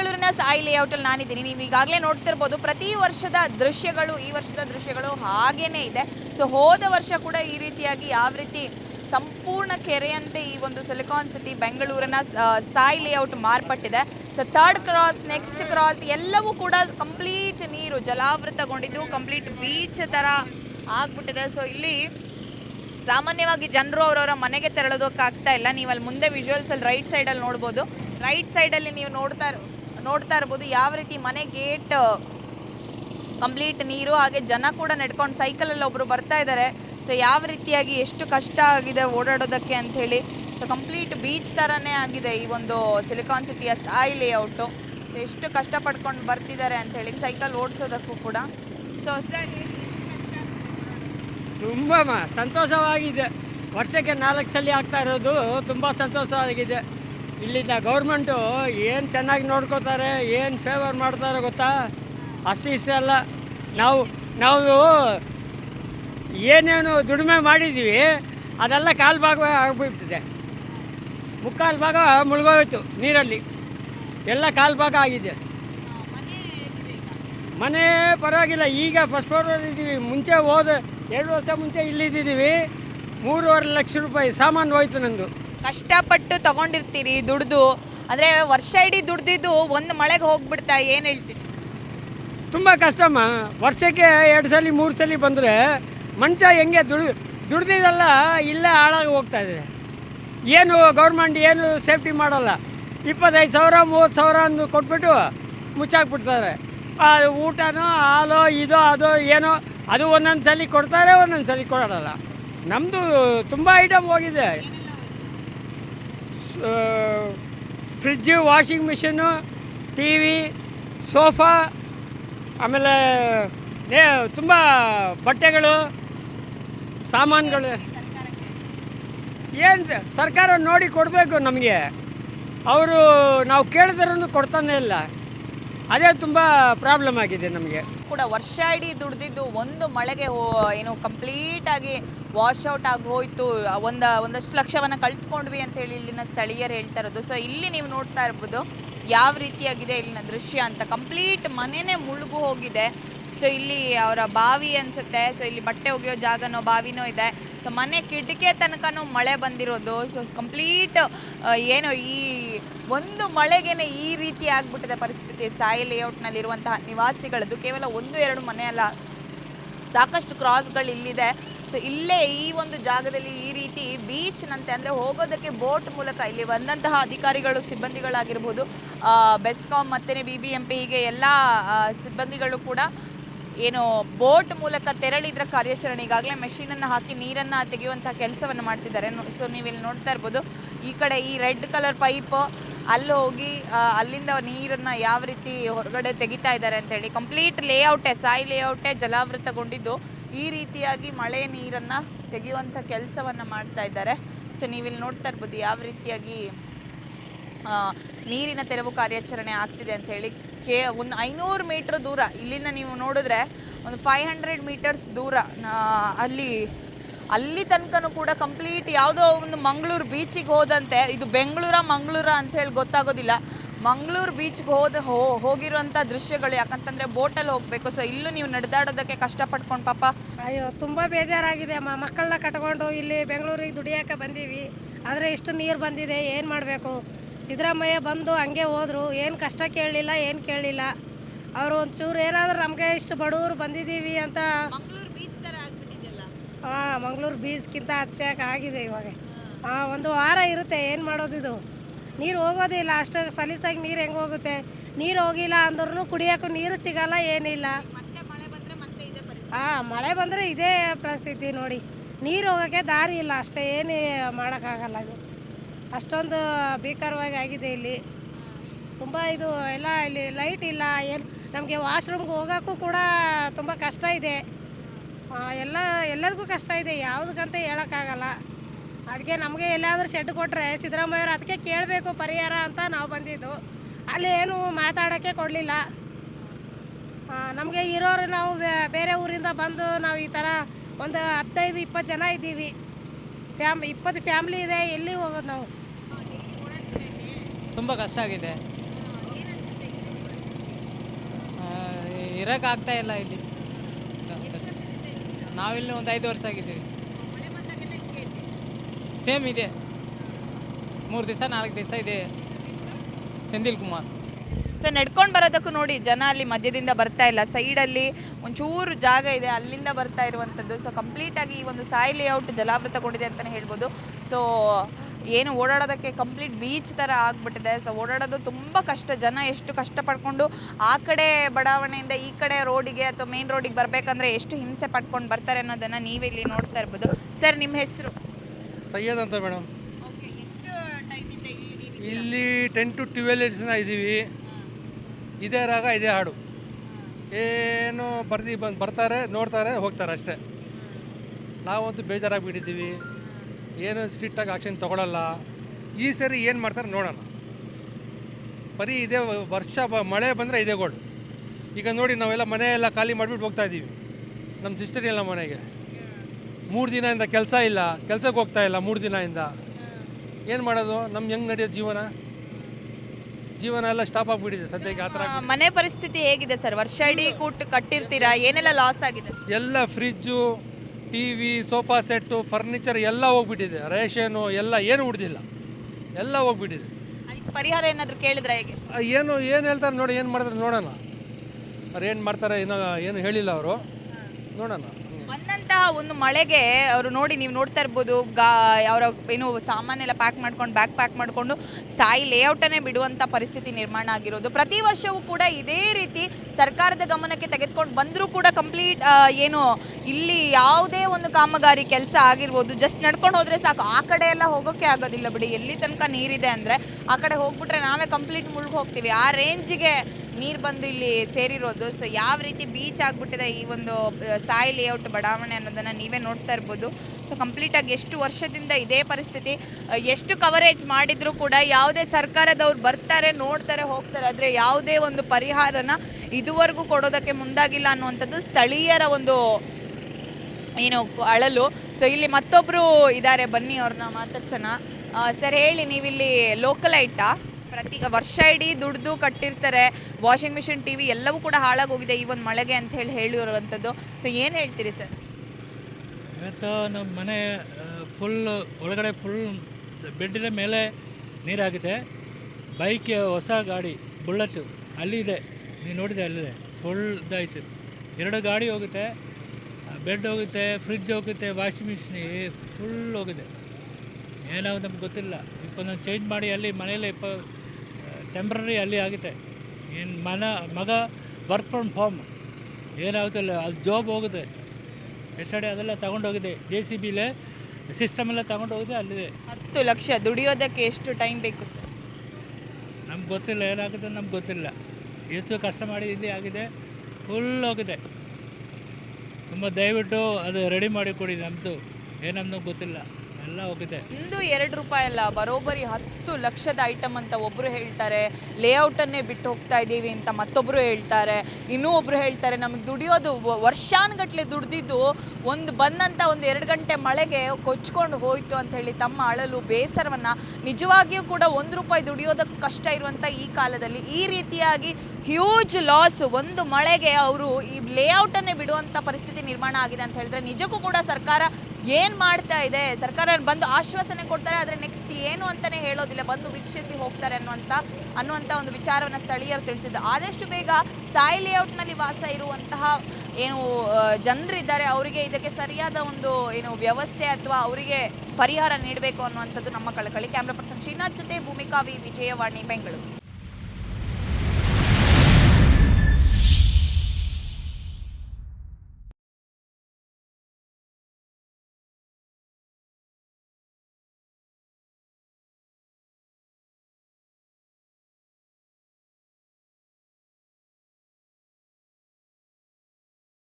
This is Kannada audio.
ಬೆಂಗಳೂರಿನ ಸಾಯಿ ಲೇಔಟಲ್ಲಿ ನಾನಿದ್ದೀನಿ. ನೀವು ಈಗಾಗಲೇ ನೋಡ್ತಿರ್ಬೋದು, ಪ್ರತಿ ವರ್ಷದ ದೃಶ್ಯಗಳು, ಈ ವರ್ಷದ ದೃಶ್ಯಗಳು ಹಾಗೇನೇ ಇದೆ. ಸೊ ಹೋದ ವರ್ಷ ಕೂಡ ಈ ರೀತಿಯಾಗಿ ಯಾವ ರೀತಿ ಸಂಪೂರ್ಣ ಕೆರೆಯಂತೆ ಈ ಒಂದು ಸಿಲಿಕಾನ್ ಸಿಟಿ ಬೆಂಗಳೂರಿನ ಸಾಯಿ ಲೇಔಟ್ ಮಾರ್ಪಟ್ಟಿದೆ. So third cross next cross ಎಲ್ಲವೂ ಕೂಡ ಕಂಪ್ಲೀಟ್ ನೀರು ಜಲಾವೃತಗೊಂಡಿದ್ದು ಕಂಪ್ಲೀಟ್ ಬೀಚ್ ಥರ ಆಗ್ಬಿಟ್ಟಿದೆ. ಸೊ ಇಲ್ಲಿ ಸಾಮಾನ್ಯವಾಗಿ ಜನರು ಅವರವರ ಮನೆಗೆ ತೆರಳೋದಕ್ಕಾಗ್ತಾ ಇಲ್ಲ. ನೀವು ಅಲ್ಲಿ ಮುಂದೆ ವಿಜುವಲ್ಸ್ ಅಲ್ಲಿ ರೈಟ್ ಸೈಡಲ್ಲಿ ನೋಡ್ಬೋದು. ರೈಟ್ ಸೈಡಲ್ಲಿ ನೀವು ನೋಡ್ತಾ ನೋಡ್ತಾ ಇರ್ಬೋದು, ಯಾವ ರೀತಿ ಮನೆ ಗೇಟ್ ಕಂಪ್ಲೀಟ್ ನೀರು, ಹಾಗೆ ಜನ ಕೂಡ ನಡ್ಕೊಂಡು ಸೈಕಲಲ್ಲಿ ಒಬ್ಬರು ಬರ್ತಾ ಇದ್ದಾರೆ ಸೊ ಯಾವ ರೀತಿಯಾಗಿ ಎಷ್ಟು ಕಷ್ಟ ಆಗಿದೆ ಓಡಾಡೋದಕ್ಕೆ ಅಂತ ಹೇಳಿ. ಸೊ ಕಂಪ್ಲೀಟ್ ಬೀಚ್ ಥರನೇ ಆಗಿದೆ ಈ ಒಂದು ಸಿಲಿಕಾನ್ ಸಿಟಿಯ ಸಾಯಿ ಲೇಔಟು ಎಷ್ಟು ಕಷ್ಟ ಪಡ್ಕೊಂಡು ಬರ್ತಿದ್ದಾರೆ ಅಂತ ಹೇಳಿ ಸೈಕಲ್ ಓಡಿಸೋದಕ್ಕೂ ಕೂಡ. ಸೊ ಸರ್ ತುಂಬ ಸಂತೋಷವಾಗಿದೆ. ವರ್ಷಕ್ಕೆ ನಾಲ್ಕು ಸಲ ಆಗ್ತಾ ಇರೋದು, ತುಂಬ ಸಂತೋಷವಾಗಿದೆ. ಇಲ್ಲಿಂದ ಗೌರ್ಮೆಂಟು ಏನು ಚೆನ್ನಾಗಿ ನೋಡ್ಕೋತಾರೆ, ಏನು ಫೇವರ್ ಮಾಡ್ತಾರೆ ಗೊತ್ತಾ? ಅಷ್ಟು ಇಷ್ಟ ಅಲ್ಲ. ನಾವು ನಾವು ಏನೇನು ದುಡಿಮೆ ಮಾಡಿದ್ದೀವಿ ಅದೆಲ್ಲ ಕಾಲು ಭಾಗ ಆಗಿಬಿಟ್ಟಿದೆ. ಮುಕ್ಕಾಲು ಭಾಗ ಮುಳುಗೋಯ್ತು ನೀರಲ್ಲಿ. ಎಲ್ಲ ಕಾಲು ಭಾಗ ಆಗಿದೆ. ಮನೆ ಪರವಾಗಿಲ್ಲ, ಈಗ ಫಸ್ಟ್ ಫ್ಲೋರ್ ಇದ್ದೀವಿ ಮುಂಚೆ ಹೋದ ಎರಡು ವರ್ಷ ಮುಂಚೆ ಇಲ್ಲಿದ್ದೀವಿ ಮೂರುವರೆ ಲಕ್ಷ ರೂಪಾಯಿ ಸಾಮಾನು ಹೋಯ್ತು ನಂದು. ಕಷ್ಟಪಟ್ಟು ತಗೊಂಡಿರ್ತೀರಿ ದುಡ್ದು. ಅಂದ್ರೆ ವರ್ಷ ಇಡೀ ದುಡ್ದಿದ್ದು ಒಂದು ಮಳೆಗೆ ಹೋಗ್ಬಿಡ್ತಾ ಏನ್ ಹೇಳ್ತೀರಿ? ತುಂಬ ಕಷ್ಟಮ್ಮ ವರ್ಷಕ್ಕೆ ಎರಡು ಸಲ, ಮೂರು ಸಲ ಬಂದರೆ ಮನುಷ್ಯ ಹೆಂಗೆ ದುಡ್, ದುಡ್ದಿದ್ದೆಲ್ಲ ಇಲ್ಲೇ, ಹಾಳಾಗಿ ಹೋಗ್ತಾ ಇದೆ. ಏನು ಗೌರ್ಮೆಂಟ್ ಏನು ಸೇಫ್ಟಿ ಮಾಡಲ್ಲ. ಇಪ್ಪತ್ತೈದು ಸಾವಿರ, ಮೂವತ್ತು ಸಾವಿರ ಅಂದು ಕೊಟ್ಬಿಟ್ಟು ಮುಚ್ಚಾಕ್ಬಿಡ್ತಾರೆ. ಊಟನೋ, ಹಾಲೋ, ಇದೋ, ಅದೋ, ಏನೋ, ಅದು ಒಂದೊಂದು ಸಲ ಕೊಡ್ತಾರೆ, ಒಂದೊಂದು ಸಲ ಕೊಡೋಲ್ಲ. ನಮ್ಮದು ತುಂಬ ಐಟಮ್ ಹೋಗಿದೆ. Fridge washing machine T V sofa, ಆಮೇಲೆ, ಏ, ತುಂಬ ಬಟ್ಟೆಗಳು, ಸಾಮಾನುಗಳು. ಏನು ಸರ್ಕಾರ ನೋಡಿ ಕೊಡಬೇಕು ನಮಗೆ. ಅವರು ನಾವು ಕೇಳಿದ್ರೂ ಕೊಡ್ತಾನೆ ಇಲ್ಲ. ಅದೇ ತುಂಬ ಪ್ರಾಬ್ಲಮ್ ಆಗಿದೆ ನಮಗೆ. ಕೂಡ ವರ್ಷ ಇಡೀ ದುಡ್ದಿದ್ದು ಒಂದು ಮಳೆಗೆ ಏನು ಕಂಪ್ಲೀಟ್ ಆಗಿ ವಾಶ್ ಔಟ್ ಆಗಿ ಹೋಯಿತು. ಒಂದ, ಒಂದಷ್ಟು ಲಕ್ಷವನ್ನ ಕಳ್ತ್ಕೊಂಡ್ವಿ ಅಂತ ಹೇಳಿ ಇಲ್ಲಿನ ಸ್ಥಳೀಯರು ಹೇಳ್ತಾ ಇರೋದು. ಸೊ ಇಲ್ಲಿ ನೀವು ನೋಡ್ತಾ ಇರ್ಬೋದು ಯಾವ ರೀತಿಯಾಗಿದೆ ಇಲ್ಲಿನ ದೃಶ್ಯ ಅಂತ. ಕಂಪ್ಲೀಟ್ ಮನೆನೇ ಮುಳುಗು ಹೋಗಿದೆ. ಸೊ ಇಲ್ಲಿ ಅವರ ಬಾವಿ ಅನ್ಸುತ್ತೆ. ಸೊ ಇಲ್ಲಿ ಬಟ್ಟೆ ಒಗೆಯೋ ಜಾಗನೋ, ಬಾವಿನೋ ಇದೆ. ಸೊ ಮನೆ ಕಿಟಕಿ ತನಕನೂ ಮಳೆ ಬಂದಿರೋದು. ಸೊ ಕಂಪ್ಲೀಟ್ ಏನು ಈ ಒಂದು ಮಳೆಗೇನೆ ಈ ರೀತಿ ಆಗ್ಬಿಟ್ಟಿದೆ ಪರಿಸ್ಥಿತಿ. ಸಾಯಿ ಲೇಔಟ್ನಲ್ಲಿರುವಂತಹ ನಿವಾಸಿಗಳದ್ದು ಕೇವಲ ಒಂದು, ಎರಡು ಮನೆ ಅಲ್ಲ. ಸಾಕಷ್ಟು ಕ್ರಾಸ್ಗಳು ಇಲ್ಲಿದೆ. ಸೊ ಇಲ್ಲೇ ಈ ಒಂದು ಜಾಗದಲ್ಲಿ ಈ ರೀತಿ ಬೀಚ್ನಂತೆ ಅಂದರೆ ಹೋಗೋದಕ್ಕೆ ಬೋಟ್ ಮೂಲಕ ಇಲ್ಲಿ ಬಂದಂತಹ ಅಧಿಕಾರಿಗಳು, ಸಿಬ್ಬಂದಿಗಳಾಗಿರ್ಬೋದು ಬೆಸ್ಕಾಂ ಮತ್ತು ಬಿ ಬಿ ಎಂ ಪಿ ಹೀಗೆ ಎಲ್ಲ ಸಿಬ್ಬಂದಿಗಳು ಕೂಡ ಏನು ಬೋಟ್ ಮೂಲಕ ತೆರಳಿದ್ರ ಕಾರ್ಯಾಚರಣೆ ಈಗಾಗಲೇ ಮೆಷಿನನ್ನು ಹಾಕಿ ನೀರನ್ನು ತೆಗೆಯುವಂತಹ ಕೆಲಸವನ್ನು ಮಾಡ್ತಿದ್ದಾರೆ. ಸೊ ನೀವಿಲ್ಲಿ ನೋಡ್ತಾ ಇರ್ಬೋದು, ಈ ಕಡೆ ಈ ರೆಡ್ ಕಲರ್ ಪೈಪ್ ಅಲ್ಲಿ ಹೋಗಿ ಅಲ್ಲಿಂದ ನೀರನ್ನು ಯಾವ ರೀತಿ ಹೊರಗಡೆ ತೆಗಿತಾ ಇದ್ದಾರೆ ಅಂತೇಳಿ ಕಂಪ್ಲೀಟ್ ಲೇಔಟೇ ಸಾಯಿ ಲೇಔಟೇ ಜಲಾವೃತಗೊಂಡಿದ್ದು, ಈ ರೀತಿಯಾಗಿ ಮಳೆ ನೀರನ್ನು ತೆಗೆಯುವಂಥ ಕೆಲಸವನ್ನು ಮಾಡ್ತಾ ಇದ್ದಾರೆ. ಸೊ ನೀವಿಲ್ಲಿ ನೋಡ್ತಾ ಇರ್ಬೋದು, ಯಾವ ರೀತಿಯಾಗಿ ನೀರಿನ ತೆರವು ಕಾರ್ಯಾಚರಣೆ ಆಗ್ತಿದೆ ಅಂತ ಹೇಳಿ ಕೇ, ಒಂದು ಐನೂರು ಮೀಟ್ರ್ ದೂರ, ಇಲ್ಲಿಂದ ನೀವು ನೋಡಿದ್ರೆ ಒಂದು ಫೈವ್ ಹಂಡ್ರೆಡ್ ಮೀಟರ್ಸ್ ದೂರ ಅಲ್ಲಿ ಅಲ್ಲಿ ತನಕನೂ ಕೂಡ ಕಂಪ್ಲೀಟ್ ಯಾವುದೋ ಒಂದು ಮಂಗಳೂರು ಬೀಚಿಗೆ ಹೋದಂತೆ, ಇದು ಬೆಂಗಳೂರ ಮಂಗಳೂರ ಅಂತ ಹೇಳಿ ಗೊತ್ತಾಗೋದಿಲ್ಲ. ಮಂಗಳೂರು ಬೀಚ್ಗೆ ಹೋದ, ಹೋ ಹೋಗಿರುವಂಥ ದೃಶ್ಯಗಳು ಯಾಕಂತಂದರೆ ಬೋಟಲ್ಲಿ ಹೋಗಬೇಕು ಸೊ ಇಲ್ಲೂ ನೀವು ನಡೆದಾಡೋದಕ್ಕೆ ಕಷ್ಟಪಟ್ಕೊಂಡು ಪಾಪ. ಅಯ್ಯೋ, ತುಂಬ ಬೇಜಾರಾಗಿದೆ ಅಮ್ಮ. ಮಕ್ಕಳನ್ನ ಕಟ್ಕೊಂಡು ಇಲ್ಲಿ ಬೆಂಗಳೂರಿಗೆ ದುಡಿಯೋಕೆ ಬಂದೀವಿ. ಆದರೆ ಇಷ್ಟು ನೀರು ಬಂದಿದೆ, ಏನು ಮಾಡಬೇಕು? ಸಿದ್ದರಾಮಯ್ಯ ಬಂದು ಹಂಗೆ ಹೋದರು ಏನು ಕಷ್ಟ ಕೇಳಲಿಲ್ಲ ಏನು ಕೇಳಲಿಲ್ಲ. ಅವರು ಒಂಚೂರು ಏನಾದರೂ ನಮಗೆ ಇಷ್ಟು ಬಡವರು ಬಂದಿದ್ದೀವಿ ಅಂತ ಮಂಗಳೂರು ಬೀಚ್ ಥರ ಆಗ್ಬಿಟ್ಟಿದೆಯಲ್ಲ? ಹಾಂ ಮಂಗಳೂರು ಬೀಚ್ಗಿಂತ ಹಚ್ಚಕ್ಕೆ ಆಗಿದೆ ಇವಾಗ. ಹಾಂ. ಒಂದು ವಾರ ಇರುತ್ತೆ ಏನು ಮಾಡೋದಿದು ನೀರು ಹೋಗೋದಿಲ್ಲ ಅಷ್ಟು ಸಲೀಸಾಗಿ ನೀರು ಹೆಂಗೆ ಹೋಗುತ್ತೆ? ನೀರು ಹೋಗಿಲ್ಲ ಅಂದ್ರೂ ಕುಡಿಯೋಕ್ಕೂ ನೀರು ಸಿಗಲ್ಲ ಏನಿಲ್ಲ. ಮತ್ತೆ ಮಳೆ ಬಂದರೆ ಮತ್ತೆ ಇದೆ ಪರಿಸ್ಥಿತಿ. ಹಾಂ ಮಳೆ ಬಂದರೆ ಇದೇ ಪರಿಸ್ಥಿತಿ ನೋಡಿ. ನೀರು ಹೋಗೋಕ್ಕೆ ದಾರಿ ಇಲ್ಲ ಅಷ್ಟೇ ಏನು ಮಾಡೋಕ್ಕಾಗಲ್ಲ ಇದು. ಅಷ್ಟೊಂದು ಭೀಕರವಾಗಿ ಆಗಿದೆ ಇಲ್ಲಿ. ತುಂಬ ಇದು ಎಲ್ಲ ಇಲ್ಲಿ ಲೈಟ್ ಇಲ್ಲ, ಏನು ನಮಗೆ ವಾಶ್ರೂಮ್ಗೆ ಹೋಗೋಕ್ಕೂ ಕೂಡ ತುಂಬ ಕಷ್ಟ ಇದೆ. ಎಲ್ಲ, ಎಲ್ಲದಕ್ಕೂ ಕಷ್ಟ ಇದೆ, ಯಾವುದಕ್ಕಂತ ಹೇಳೋಕ್ಕಾಗಲ್ಲ. ಅದಕ್ಕೆ ನಮಗೆ ಎಲ್ಲಾದರೂ ಶೆಡ್ ಕೊಟ್ಟರೆ ಸಿದ್ದರಾಮಯ್ಯವ್ರು ಅದಕ್ಕೆ ಕೇಳಬೇಕು ಪರಿಹಾರ ಅಂತ ನಾವು ಬಂದಿದ್ದು. ಅಲ್ಲಿ ಏನು ಮಾತಾಡೋಕ್ಕೆ ಕೊಡಲಿಲ್ಲ. ನಮಗೆ ಇರೋರು ನಾವು ಬೇರೆ ಊರಿಂದ ಬಂದು ನಾವು ಈ ಥರ ಒಂದು ಹದಿನೈದು, ಇಪ್ಪತ್ತು ಜನ ಇದ್ದೀವಿ. ಫ್ಯಾಮ್, ಇಪ್ಪತ್ತು ಫ್ಯಾಮ್ಲಿ ಇದೆ, ಎಲ್ಲಿ ಹೋಗೋದು ನಾವು? ತುಂಬ ಕಷ್ಟ ಆಗಿದೆ. ಇರಕ್ಕೆ ಆಗ್ತಾ ಇಲ್ಲ ಇಲ್ಲಿ. ನಾವಿಲ್ಲಿ ಒಂದು ಐದು ವರ್ಷ ಆಗಿದ್ದೀವಿ. ಸೇಮ್ ಇದೆ. ಮೂರು ದಿವಸ, ನಾಲ್ಕು ದಿವಸ ಇದೆ. ಸೆಂದಿಲ್ ಕುಮಾರ್ ಸೊ ನಡ್ಕೊಂಡು ಬರೋದಕ್ಕೂ ನೋಡಿ, ಜನ ಅಲ್ಲಿ ಮಧ್ಯದಿಂದ ಬರ್ತಾ ಇಲ್ಲ. ಸೈಡಲ್ಲಿ ಒಂಚೂರು ಜಾಗ ಇದೆ, ಅಲ್ಲಿಂದ ಬರ್ತಾ ಇರುವಂಥದ್ದು. ಸೊ ಕಂಪ್ಲೀಟಾಗಿ ಈ ಒಂದು ಸಾಯಿ ಲೇಔಟ್ ಜಲಾವೃತಗೊಂಡಿದೆ ಅಂತಲೇ ಹೇಳ್ಬೋದು. ಸೊ ಏನು ಓಡಾಡೋದಕ್ಕೆ ಕಂಪ್ಲೀಟ್ ಬೀಚ್ ಥರ ಆಗಿಬಿಟ್ಟಿದೆ. ಸೊ ಓಡಾಡೋದು ತುಂಬ ಕಷ್ಟ. ಜನ ಎಷ್ಟು ಕಷ್ಟ ಪಡ್ಕೊಂಡು ಆ ಕಡೆ ಬಡಾವಣೆಯಿಂದ ಈ ಕಡೆ ರೋಡಿಗೆ ಅಥವಾ ಮೇನ್ ರೋಡಿಗೆ ಬರಬೇಕಂದ್ರೆ ಎಷ್ಟು ಹಿಂಸೆ ಪಡ್ಕೊಂಡು ಬರ್ತಾರೆ ಅನ್ನೋದನ್ನು ಇಲ್ಲಿ ನೋಡ್ತಾ ಇರ್ಬೋದು. ಸರ್ ನಿಮ್ಮ ಹೆಸರು? ಸೈಯದ್ ಅಂತ ಮೇಡಮ್. ಇಲ್ಲಿ ಟೆನ್ ಟು ಟ್ವೆಲ್ ಇಯರ್ಸ್ನ ಇದ್ದೀವಿ. ಇದೇ ರಾಗ ಇದೇ ಹಾಡು. ಏನು ಬರ್ದಿ ಬಂದು ಬರ್ತಾರೆ ನೋಡ್ತಾರೆ ಹೋಗ್ತಾರೆ ಅಷ್ಟೇ. ನಾವಂತೂ ಬೇಜಾರಾಗಿಬಿಟ್ಟಿದ್ದೀವಿ. ಏನು ಸ್ಟ್ರಿಕ್ಟಾಗಿ ಆಕ್ಷನ್ ತೊಗೊಳಲ್ಲ. ಈ ಸರಿ ಏನು ಮಾಡ್ತಾರೆ ನೋಡೋಣ. ಬರೀ ಇದೇ ವರ್ಷ ಬ ಮಳೆ ಬಂದರೆ ಇದೇ ಗೋಲ್ಡ್ ಈಗ ನೋಡಿ ನಾವೆಲ್ಲ ಮನೆಯೆಲ್ಲ ಎಲ್ಲ ಖಾಲಿ ಮಾಡಿಬಿಟ್ಟು ಹೋಗ್ತಾ ಇದ್ದೀವಿ. ನಮ್ಮ ಸಿಸ್ಟರ್ ಇಲ್ಲ ಮನೆಗೆ. ಮೂರು ದಿನದಿಂದ ಕೆಲಸ ಇಲ್ಲ. ಕೆಲಸಕ್ಕೆ ಹೋಗ್ತಾ ಇಲ್ಲ ಮೂರು ದಿನದಿಂದ. ಏನು ಮಾಡೋದು? ನಮ್ಮ ಹೆಂಗೆ ನಡೆಯೋದು ಜೀವನ? ಜೀವನ ಎಲ್ಲ ಸ್ಟಾಪ್ ಆಗಿಬಿಟ್ಟಿದೆ ಸದ್ಯಕ್ಕೆ ಆ ಥರ ಮನೆ ಪರಿಸ್ಥಿತಿ ಹೇಗಿದೆ ಸರ್? ವರ್ಷ ಇಡೀ ಕೂಟ್ ಕಟ್ಟಿರ್ತೀರಾ? ಏನೆಲ್ಲ ಲಾಸ್ ಆಗಿದೆ? ಎಲ್ಲ fridge T V sofa set furniture ಎಲ್ಲ ಹೋಗ್ಬಿಟ್ಟಿದೆ. ರೇಷನು ಎಲ್ಲ ಏನು ಉಳಿದಿಲ್ಲ. ಎಲ್ಲ ಹೋಗ್ಬಿಟ್ಟಿದೆ. ಅದಕ್ಕೆ ಪರಿಹಾರ ಏನಾದರೂ ಕೇಳಿದ್ರೆ ಹೇಗೆ? ಆ, ಏನು ಏನು ಹೇಳ್ತಾರೆ ನೋಡಿ ಏನು ಮಾಡ್ತಾರೆ ನೋಡೋಣ. ಅವ್ರು ಏನು ಮಾಡ್ತಾರೆ ಏನೋ ಏನು ಹೇಳಿಲ್ಲ ಅವರು. ನೋಡೋಣ. ಬಂದಂತಹ ಒಂದು ಮಳೆಗೆ ಅವರು ನೋಡಿ ನೀವು ನೋಡ್ತಾ ಇರ್ಬೋದು, ಗಾ, ಅವರ ಏನು ಸಾಮಾನೆಲ್ಲ ಪ್ಯಾಕ್ ಮಾಡ್ಕೊಂಡು ಬ್ಯಾಗ್ ಪ್ಯಾಕ್ ಮಾಡಿಕೊಂಡು ಸಾಯಿ ಲೇಔಟನ್ನೇ ಬಿಡುವಂಥ ಪರಿಸ್ಥಿತಿ ನಿರ್ಮಾಣ ಆಗಿರೋದು. ಪ್ರತಿ ವರ್ಷವೂ ಕೂಡ ಇದೇ ರೀತಿ ಸರ್ಕಾರದ ಗಮನಕ್ಕೆ ತೆಗೆದುಕೊಂಡು ಬಂದರೂ ಕೂಡ ಕಂಪ್ಲೀಟ್ ಏನು ಇಲ್ಲಿ ಯಾವುದೇ ಒಂದು ಕಾಮಗಾರಿ ಕೆಲಸ ಆಗಿರ್ಬೋದು ಜಸ್ಟ್ ನಡ್ಕೊಂಡು ಹೋದರೆ ಸಾಕು. ಆ ಕಡೆ ಎಲ್ಲ ಹೋಗೋಕ್ಕೆ ಆಗೋದಿಲ್ಲ ಬಿಡಿ. ಎಲ್ಲಿ ತನಕ ನೀರಿದೆ ಅಂದರೆ ಆ ಕಡೆ ಹೋಗ್ಬಿಟ್ರೆ ನಾವೇ ಕಂಪ್ಲೀಟ್ ಮುಳುಗಿ ಹೋಗ್ತೀವಿ. ಆ ರೇಂಜಿಗೆ ನೀರು ಬಂದು ಇಲ್ಲಿ ಸೇರಿರೋದು. ಸೊ ಯಾವ ರೀತಿ ಬೀಚ್ ಆಗಿಬಿಟ್ಟಿದೆ ಈ ಒಂದು ಸಾಯಿ ಲೇಔಟ್ ಬಡಾವಣೆ ಅನ್ನೋದನ್ನು ನೀವೇ ನೋಡ್ತಾ ಇರ್ಬೋದು. ಸೊ ಕಂಪ್ಲೀಟಾಗಿ ಎಷ್ಟು ವರ್ಷದಿಂದ ಇದೇ ಪರಿಸ್ಥಿತಿ. ಎಷ್ಟು ಕವರೇಜ್ ಮಾಡಿದರೂ ಕೂಡ ಯಾವುದೇ ಸರ್ಕಾರದವ್ರು ಬರ್ತಾರೆ, ನೋಡ್ತಾರೆ, ಹೋಗ್ತಾರೆ. ಆದರೆ ಯಾವುದೇ ಒಂದು ಪರಿಹಾರನ ಇದುವರೆಗೂ ಕೊಡೋದಕ್ಕೆ ಮುಂದಾಗಿಲ್ಲ ಅನ್ನುವಂಥದ್ದು ಸ್ಥಳೀಯರ ಒಂದು, ಏನು, ಅಳಲು. ಸೊ ಇಲ್ಲಿ ಮತ್ತೊಬ್ಬರು ಇದ್ದಾರೆ ಬನ್ನಿ ಅವ್ರನ್ನ ಮಾತಾಡ್ಸೋಣ. ಸರ್, ಹೇಳಿ ನೀವಿಲ್ಲಿ ಲೋಕಲ್ ಐಟಾ ಪ್ರತಿ ವರ್ಷ ಇಡೀ ದುಡ್ದು ಕಟ್ಟಿರ್ತಾರೆ. ವಾಷಿಂಗ್ ಮಿಷಿನ್ ಟಿ ವಿ ಎಲ್ಲವೂ ಕೂಡ ಹಾಳಾಗೋಗಿದೆ ಈ ಒಂದು ಮಳೆಗೆ ಅಂತ ಹೇಳಿ ಹೇಳಿರುವಂಥದ್ದು ಸೊ ಏನು ಹೇಳ್ತೀರಿ ಸರ್? ಇವತ್ತು ನಮ್ಮ ಮನೆ ಫುಲ್ ಒಳಗಡೆ ಫುಲ್ ಬೆಡ್ಡಿನ ಮೇಲೆ ನೀರಾಗಿದೆ. ಬೈಕ್ ಹೊಸ ಗಾಡಿ ಬುಲ್ಲಟ್ಟು ಅಲ್ಲಿದೆ ನೀವು ನೋಡಿದೆ ಅಲ್ಲಿದೆ ಫುಲ್ ಇದಾಯಿತು. ಎರಡು ಗಾಡಿ ಹೋಗುತ್ತೆ, ಬೆಡ್ ಹೋಗುತ್ತೆ ಫ್ರಿಜ್ ಹೋಗುತ್ತೆ ವಾಷಿಂಗ್ ಮಿಷಿನ್ ಫುಲ್ ಹೋಗಿದೆ. ಏನೋ ನಮ್ಗೆ ಗೊತ್ತಿಲ್ಲ. ಇಪ್ಪ ನಾನು ಚೇಂಜ್ ಮಾಡಿ ಅಲ್ಲಿ ಮನೇಲಿ ಇಪ್ಪ ಟೆಂಪ್ರರಿ ಅಲ್ಲಿ ಆಗುತ್ತೆ. ಏನು ಮನ ಮಗ ವರ್ಕ್ ಫ್ರಮ್ ಹೋಮ್ ಏನಾಗುತ್ತಲ್ಲ ಅಲ್ಲಿ ಜಾಬ್ ಹೋಗುತ್ತೆ. ಎಷ್ಟಡೆ ಅದೆಲ್ಲ ತಗೊಂಡೋಗಿದೆ. ಜೆ ಸಿ ಬಿಲೆ ಸಿಸ್ಟಮ್ ಎಲ್ಲ ತಗೊಂಡೋಗಿದೆ ಅಲ್ಲಿದೆ. ಹತ್ತು ಲಕ್ಷ ದುಡಿಯೋದಕ್ಕೆ ಎಷ್ಟು ಟೈಮ್ ಬೇಕು ಸರ್ ನಮ್ಗೆ ಗೊತ್ತಿಲ್ಲ ಏನಾಗುತ್ತೆ ನಮ್ಗೆ ಗೊತ್ತಿಲ್ಲ. ಎಷ್ಟು ಕಷ್ಟ ಮಾಡಿ ಇಲ್ಲಿ ಆಗಿದೆ ಫುಲ್ ಹೋಗಿದೆ. ತುಂಬ ದಯವಿಟ್ಟು ಅದು ರೆಡಿ ಮಾಡಿ ಕೊಡಿ ನಮ್ಮದು ಏನನ್ನೋ ಗೊತ್ತಿಲ್ಲ. ಒಂದು ಎರಡು ರೂಪಾಯಿ ಅಲ್ಲ, ಬರೋಬ್ಬರಿ ಹತ್ತು ಲಕ್ಷದ ಐಟಮ್ ಅಂತ ಒಬ್ಬರು ಹೇಳ್ತಾರೆ. ಲೇಔಟನ್ನೇ ಬಿಟ್ಟು ಹೋಗ್ತಾ ಇದ್ದೀವಿ ಅಂತ ಮತ್ತೊಬ್ಬರು ಹೇಳ್ತಾರೆ. ಇನ್ನೂ ಒಬ್ಬರು ಹೇಳ್ತಾರೆ, ನಮಗೆ ದುಡಿಯೋದು ವರ್ಷಾನುಗಟ್ಲೆ ದುಡ್ದಿದ್ದು ಒಂದು ಬಂದಂಥ ಒಂದು ಎರಡು ಗಂಟೆ ಮಳೆಗೆ ಕೊಚ್ಕೊಂಡು ಹೋಯ್ತು ಅಂತ ಹೇಳಿ ತಮ್ಮ ಅಳಲು, ಬೇಸರವನ್ನು ನಿಜವಾಗಿಯೂ ಕೂಡ ಒಂದು ರೂಪಾಯಿ ದುಡಿಯೋದಕ್ಕೂ ಕಷ್ಟ ಇರುವಂಥ ಈ ಕಾಲದಲ್ಲಿ. ಈ ರೀತಿಯಾಗಿ ಹ್ಯೂಜ್ ಲಾಸ್ ಒಂದು ಮಳೆಗೆ ಅವರು ಈ ಲೇಔಟನ್ನೇ ಬಿಡುವಂಥ ಪರಿಸ್ಥಿತಿ ನಿರ್ಮಾಣ ಆಗಿದೆ ಅಂತ ಹೇಳಿದ್ರೆ ನಿಜಕ್ಕೂ ಕೂಡ ಸರ್ಕಾರ ಏನು ಮಾಡ್ತಾ ಇದೆ? ಸರ್ಕಾರ ಬಂದು ಆಶ್ವಾಸನೆ ಕೊಡ್ತಾರೆ, ಆದರೆ ನೆಕ್ಸ್ಟ್ ಏನು ಅಂತಾನೆ ಹೇಳೋದಿಲ್ಲ. ಬಂದು ವೀಕ್ಷಿಸಿ ಹೋಗ್ತಾರೆ ಅನ್ನುವಂಥ ಅನ್ನುವಂಥ ಒಂದು ವಿಚಾರವನ್ನು ಸ್ಥಳೀಯರು ತಿಳಿಸಿದ್ದು. ಆದಷ್ಟು ಬೇಗ ಸಾಯಿ ಲೇಔಟ್ನಲ್ಲಿ ವಾಸ ಇರುವಂತಹ ಏನು ಜನರಿದ್ದಾರೆ, ಅವರಿಗೆ ಇದಕ್ಕೆ ಸರಿಯಾದ ಒಂದು ಏನು ವ್ಯವಸ್ಥೆ ಅಥವಾ ಅವರಿಗೆ ಪರಿಹಾರ ನೀಡಬೇಕು ಅನ್ನುವಂಥದ್ದು ನಮ್ಮ ಕಳಕಳಿ. ಕ್ಯಾಮ್ರಾ ಪರ್ಸನ್ ಶ್ರೀನಾಥ್ ಜೊತೆ ಭೂಮಿಕಾ ವಿ ವಿಜಯವಾಣಿ, ಬೆಂಗಳೂರು.